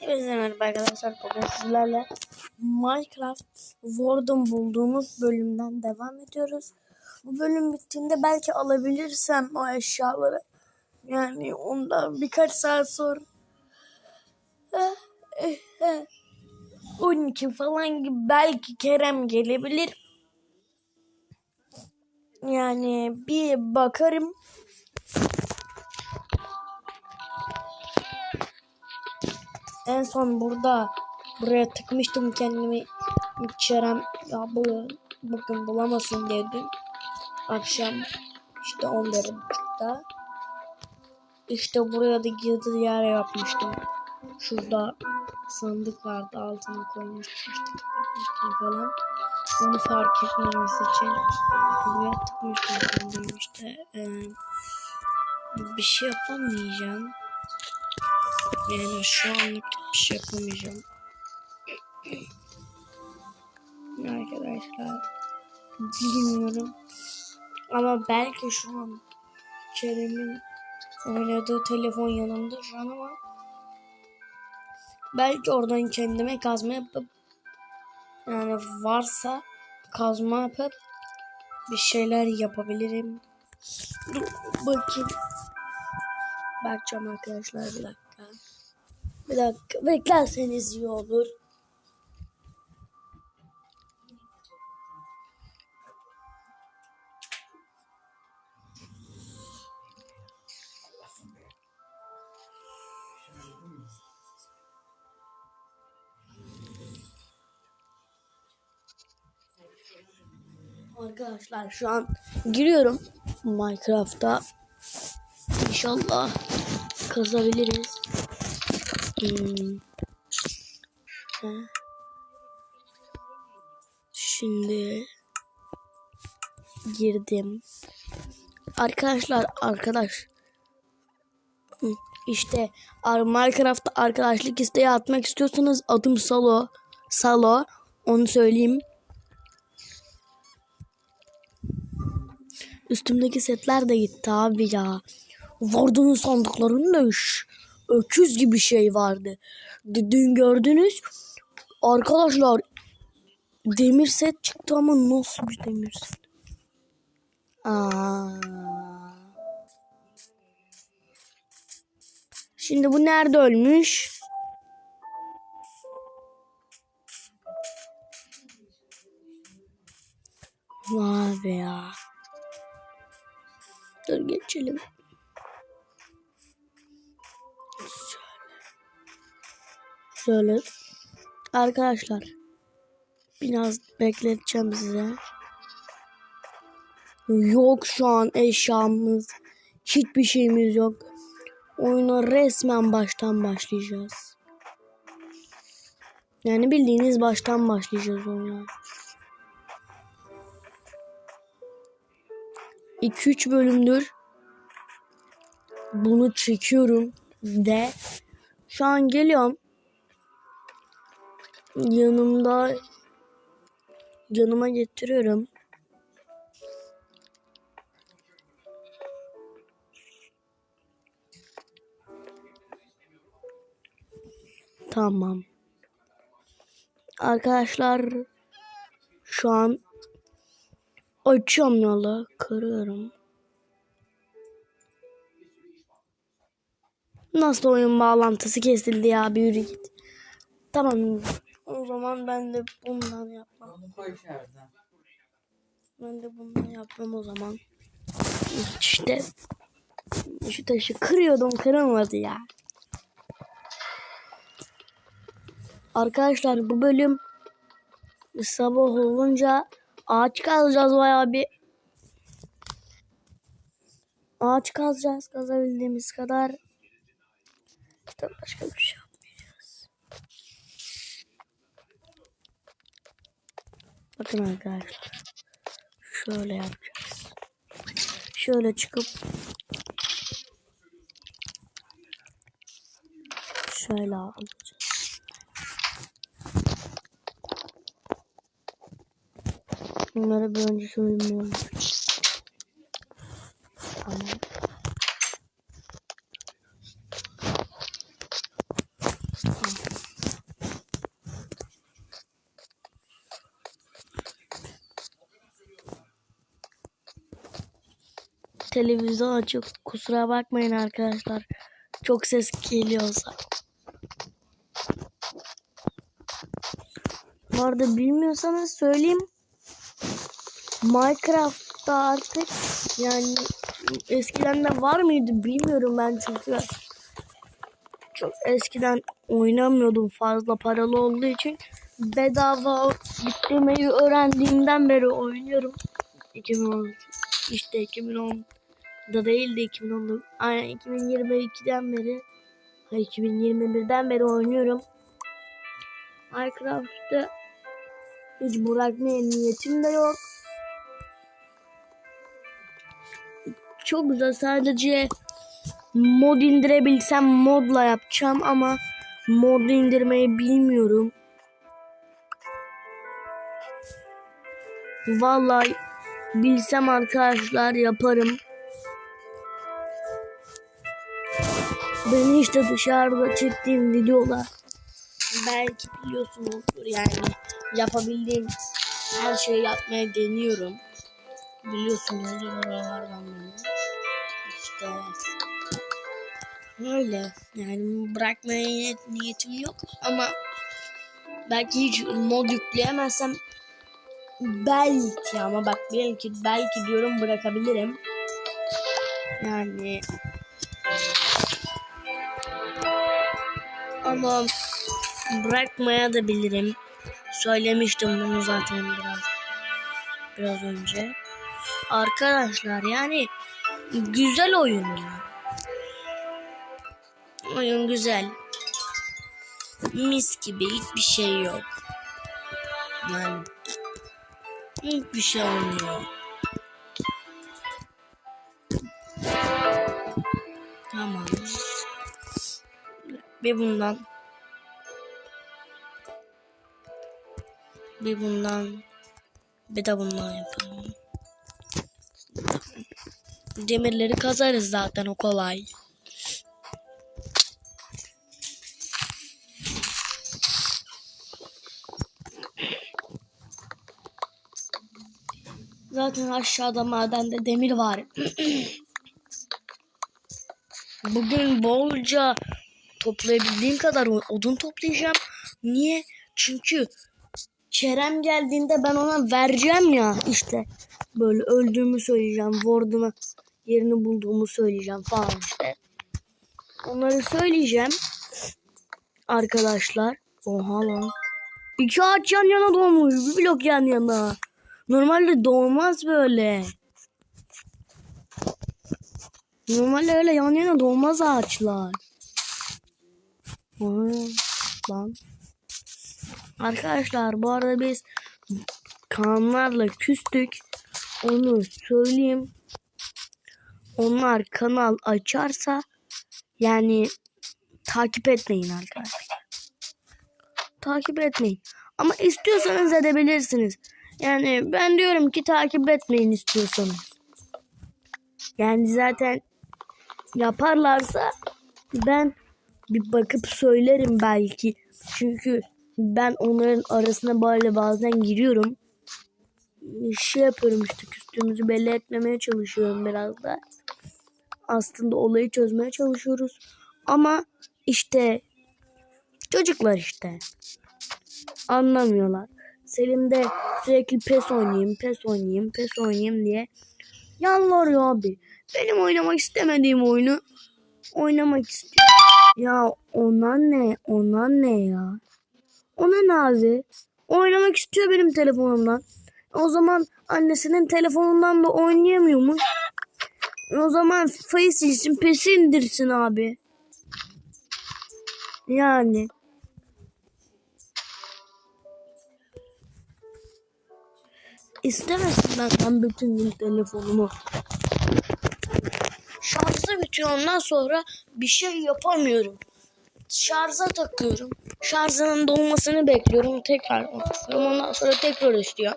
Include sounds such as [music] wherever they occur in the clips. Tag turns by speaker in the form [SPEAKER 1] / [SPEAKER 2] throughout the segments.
[SPEAKER 1] Hepinize merhaba arkadaşlar. Bugün sizlerle Minecraft Warden bulduğumuz bölümden devam ediyoruz. Bu bölüm bittiğinde belki alabilirsem o eşyaları. Yani onda birkaç saat sonra eh, eh, eh, 12 falan gibi belki Kerem gelebilir. Yani bir bakarım. En son burada buraya tıkmıştım kendimi Kerem ya bu bugün bulamasın diye dün akşam işte 11.30'da işte buraya da girdi yer yapmıştım. Şurada sandık vardı altına koymuştum işte falan. Onu fark etmemesi için buraya tıkmıştım kendimi işte ee, bir şey yapamayacağım. Yani şu anlık bir şey yapamayacağım. [clears throat] Arkadaşlar bilmiyorum. Ama belki şu an Kerem'in oynadığı telefon yanımda şu an ama belki oradan kendime kazma yapıp yani varsa kazma yapıp bir şeyler yapabilirim. Dur bakayım. Bakacağım arkadaşlar bir dakika. Bir dakika beklerseniz iyi olur. Arkadaşlar şu an giriyorum Minecraft'a. İnşallah kazabiliriz. Hmm. Şimdi girdim. Arkadaşlar arkadaş işte Minecraft'ta arkadaşlık isteği atmak istiyorsanız adım Salo. Salo onu söyleyeyim. Üstümdeki setler de gitti abi ya. Warden'ın sandıklarında üş, öküz gibi şey vardı. D- dün gördünüz. Arkadaşlar demir set çıktı ama nasıl bir demir set? Aa. Şimdi bu nerede ölmüş? Vay be ya. Dur geçelim. Şöyle. Arkadaşlar. Biraz bekleteceğim size. Yok şu an eşyamız. Hiçbir şeyimiz yok. Oyuna resmen baştan başlayacağız. Yani bildiğiniz baştan başlayacağız oyuna. 2-3 bölümdür bunu çekiyorum de şu an geliyorum yanımda yanıma getiriyorum tamam arkadaşlar şu an açıyorum yola kırıyorum Nasıl oyun bağlantısı kesildi ya bir yürü git. Tamam. O zaman ben de bundan yapmam.
[SPEAKER 2] Onu koy içeriden.
[SPEAKER 1] Ben de bundan yapmam o zaman. İşte şu taşı kırıyordum kırılmadı ya. Arkadaşlar bu bölüm sabah olunca ağaç kazacağız bayağı bir. Ağaç kazacağız kazabildiğimiz kadar. Başka bir şey Bakın arkadaşlar. Şöyle yapacağız. Şöyle çıkıp şöyle alacağız. Bunları bir önce söylemiyorum. Tamam. Tamam. Televizyon açık. Kusura bakmayın arkadaşlar. Çok ses geliyorsa. Bu arada bilmiyorsanız söyleyeyim. Minecraft'ta artık yani eskiden de var mıydı bilmiyorum ben çünkü çok eskiden oynamıyordum fazla paralı olduğu için bedava yüklemeyi öğrendiğimden beri oynuyorum. 2010 işte 2010'da değil de 2010'da aynen 2022'den beri hayır, 2021'den beri oynuyorum. Minecraft'ta hiç bırakmaya niyetim de yok. Çok güzel sadece mod indirebilsem modla yapacağım ama mod indirmeyi bilmiyorum. Vallahi bilsem arkadaşlar yaparım. Beni işte dışarıda çektiğim videolar belki biliyorsunuzdur yani yapabildiğim her şeyi yapmaya deniyorum. Biliyorsunuzdur oralardan beni. İşte öyle yani bırakmaya niyet, niyetim yok ama belki hiç mod yükleyemezsem belki ama bak diyelim ki belki diyorum bırakabilirim. Yani ama bırakmaya da bilirim. Söylemiştim bunu zaten biraz biraz önce. Arkadaşlar yani güzel oyun. Oyun güzel. Mis gibi hiçbir şey yok. Yani hiçbir şey olmuyor. Tamam. Bir bundan. Bir bundan. Bir de bundan yapalım. Demirleri kazarız zaten o kolay. Zaten aşağıda madende demir var. [clears throat] Bugün bolca toplayabildiğim kadar odun toplayacağım. Niye? Çünkü Kerem geldiğinde ben ona vereceğim ya işte. Böyle öldüğümü söyleyeceğim. Ward'umu yerini bulduğumu söyleyeceğim falan işte. Onları söyleyeceğim. Arkadaşlar. Oha lan. İki ağaç yan yana doğmuş. Bir blok yan yana. Normalde doğmaz böyle. Normalde öyle yan yana doğmaz ağaçlar. Lan. Arkadaşlar bu arada biz kanallarla küstük. Onu söyleyeyim. Onlar kanal açarsa yani takip etmeyin arkadaşlar. Takip etmeyin. Ama istiyorsanız edebilirsiniz. Yani ben diyorum ki takip etmeyin istiyorsanız. Yani zaten yaparlarsa ben bir bakıp söylerim belki. Çünkü ben onların arasına böyle bazen giriyorum. Şey yapıyorum işte küstüğümüzü belli etmemeye çalışıyorum biraz da. Aslında olayı çözmeye çalışıyoruz. Ama işte çocuklar işte. Anlamıyorlar. Selim de sürekli pes oynayayım, pes oynayayım, pes oynayayım diye yalvarıyor abi. Benim oynamak istemediğim oyunu oynamak istiyor. Ya ona ne? Ona ne ya? Ona ne abi? Oynamak istiyor benim telefonumdan. O zaman annesinin telefonundan da oynayamıyormuş. O zaman Face silsin, pesi indirsin abi. Yani. İstemesin benden bütün gün telefonumu. Bitiyor ondan sonra bir şey yapamıyorum. Şarja takıyorum. Şarjının dolmasını bekliyorum. Tekrar takıyorum. Ondan sonra tekrar istiyor.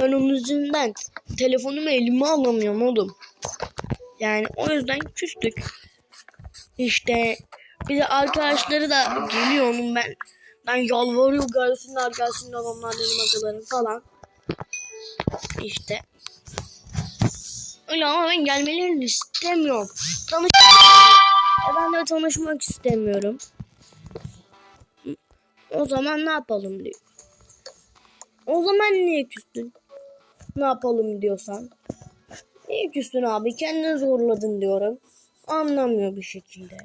[SPEAKER 1] Ben onun yüzünden telefonumu elime alamıyorum oğlum. Yani o yüzden küstük. İşte bir de arkadaşları da geliyor onun ben ben yalvarıyor gelsinler gelsinler onlar benim akalarım falan. İşte Öyle ama ben gelmelerini istemiyorum. Tanış e ben de tanışmak istemiyorum. O zaman ne yapalım diyor. O zaman niye küstün? Ne yapalım diyorsan. Niye küstün abi? Kendini zorladın diyorum. Anlamıyor bir şekilde.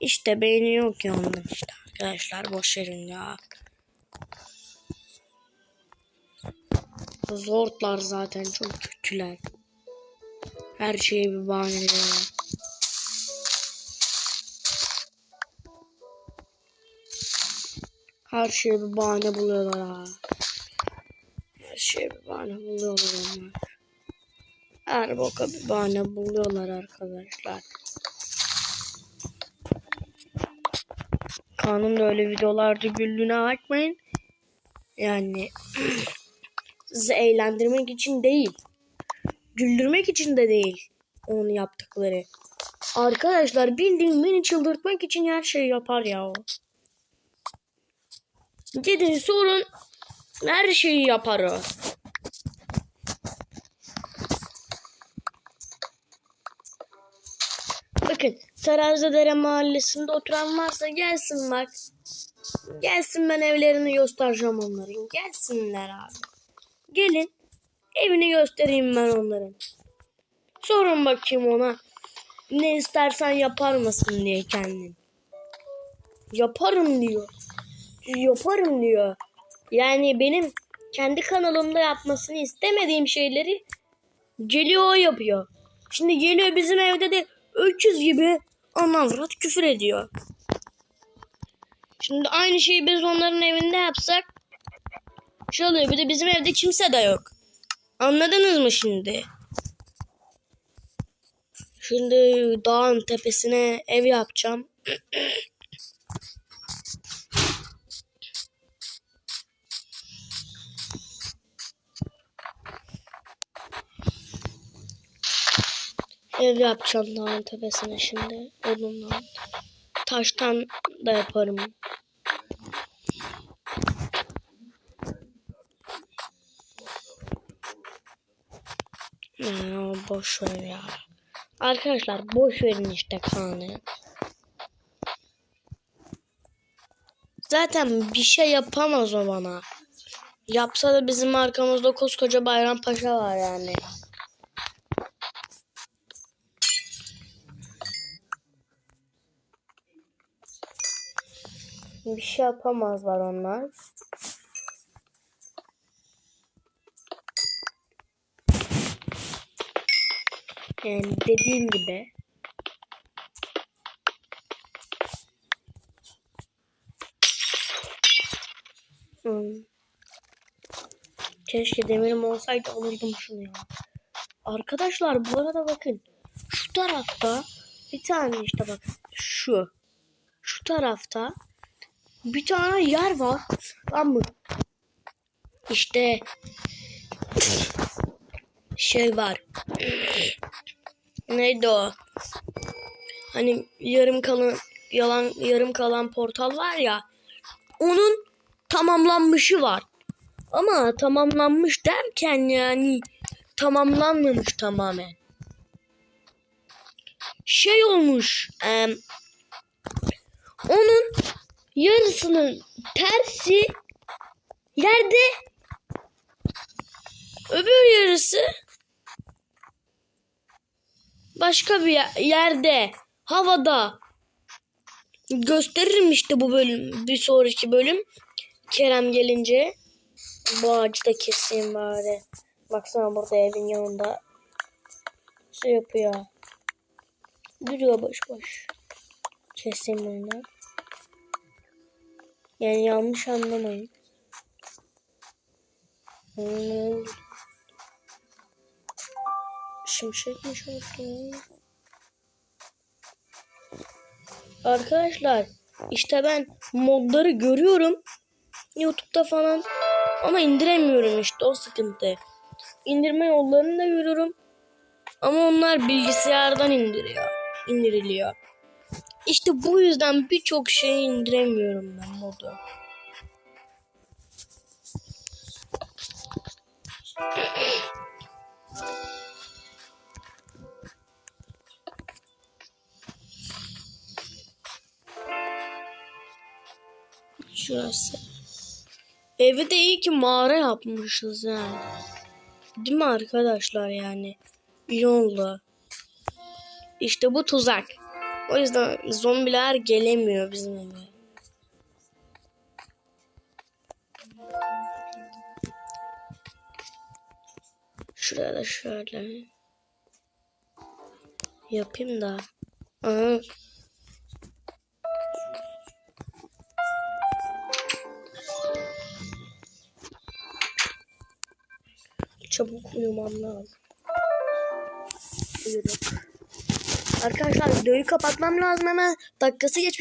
[SPEAKER 1] İşte beyni yok ya onun işte. Arkadaşlar boş verin ya. Zortlar zaten çok kötüler. Her şeye bir bahane veriyorlar. Her şeye bir bahane buluyorlar ha. Her şeye bir bahane buluyorlar onlar. Her boka bir bahane buluyorlar arkadaşlar. Kanun öyle videolarda güldüğüne bakmayın. Yani [clears throat] sizi eğlendirmek için değil. Güldürmek için de değil. Onun yaptıkları. Arkadaşlar bildiğin beni çıldırtmak için her şeyi yapar ya o. Gidin sorun. Her şeyi yapar o. Bakın Sarazadere mahallesinde oturan varsa gelsin bak. Gelsin ben evlerini göstereceğim onların. Gelsinler abi. Gelin. Evini göstereyim ben onların. Sorun bakayım ona. Ne istersen yapar mısın diye kendin. Yaparım diyor. Yaparım diyor. Yani benim kendi kanalımda yapmasını istemediğim şeyleri geliyor o yapıyor. Şimdi geliyor bizim evde de öküz gibi anavrat küfür ediyor. Şimdi aynı şeyi biz onların evinde yapsak şey oluyor bir de bizim evde kimse de yok. Anladınız mı şimdi? Şimdi dağın tepesine ev yapacağım. Ev yapacağım dağın tepesine şimdi. Odundan. Taştan da yaparım. Ya, boş ver ya. Arkadaşlar boş verin işte Kaan'ı. Zaten bir şey yapamaz o bana. Yapsa da bizim arkamızda koskoca Bayrampaşa var yani. Bir şey yapamazlar onlar. Yani dediğim gibi. Hmm. Keşke demirim olsaydı alırdım şunu ya. Arkadaşlar bu arada bakın. Şu tarafta bir tane işte bakın. Şu. Şu tarafta bir tane yer var. Tamam mı? İşte şey var. Neydi o? Hani yarım kalan yalan yarım kalan portal var ya. Onun tamamlanmışı var. Ama tamamlanmış derken yani tamamlanmamış tamamen. Şey olmuş. E, onun yarısının tersi yerde öbür yarısı başka bir yerde havada gösteririm işte bu bölüm bir sonraki bölüm. Kerem gelince bu ağacı da keseyim bari. Baksana burada evin yanında şey yapıyor. Duruyor boş boş. Keseyim onu yani yanlış anlamayın. Hmm. Şimşek mi çaktı? Arkadaşlar işte ben modları görüyorum YouTube'da falan ama indiremiyorum işte o sıkıntı. İndirme yollarını da görüyorum ama onlar bilgisayardan indiriyor, indiriliyor. İşte bu yüzden birçok şeyi indiremiyorum ben modu. Şurası. Evi de iyi ki mağara yapmışız ha. Değil mi arkadaşlar yani? İyi oldu. İşte bu tuzak. O yüzden zombiler gelemiyor bizim eve. Şuraya da şöyle yapayım da. Aha. Çabuk uyumam lazım. Arkadaşlar videoyu kapatmam lazım hemen. Dakikası geçmiş.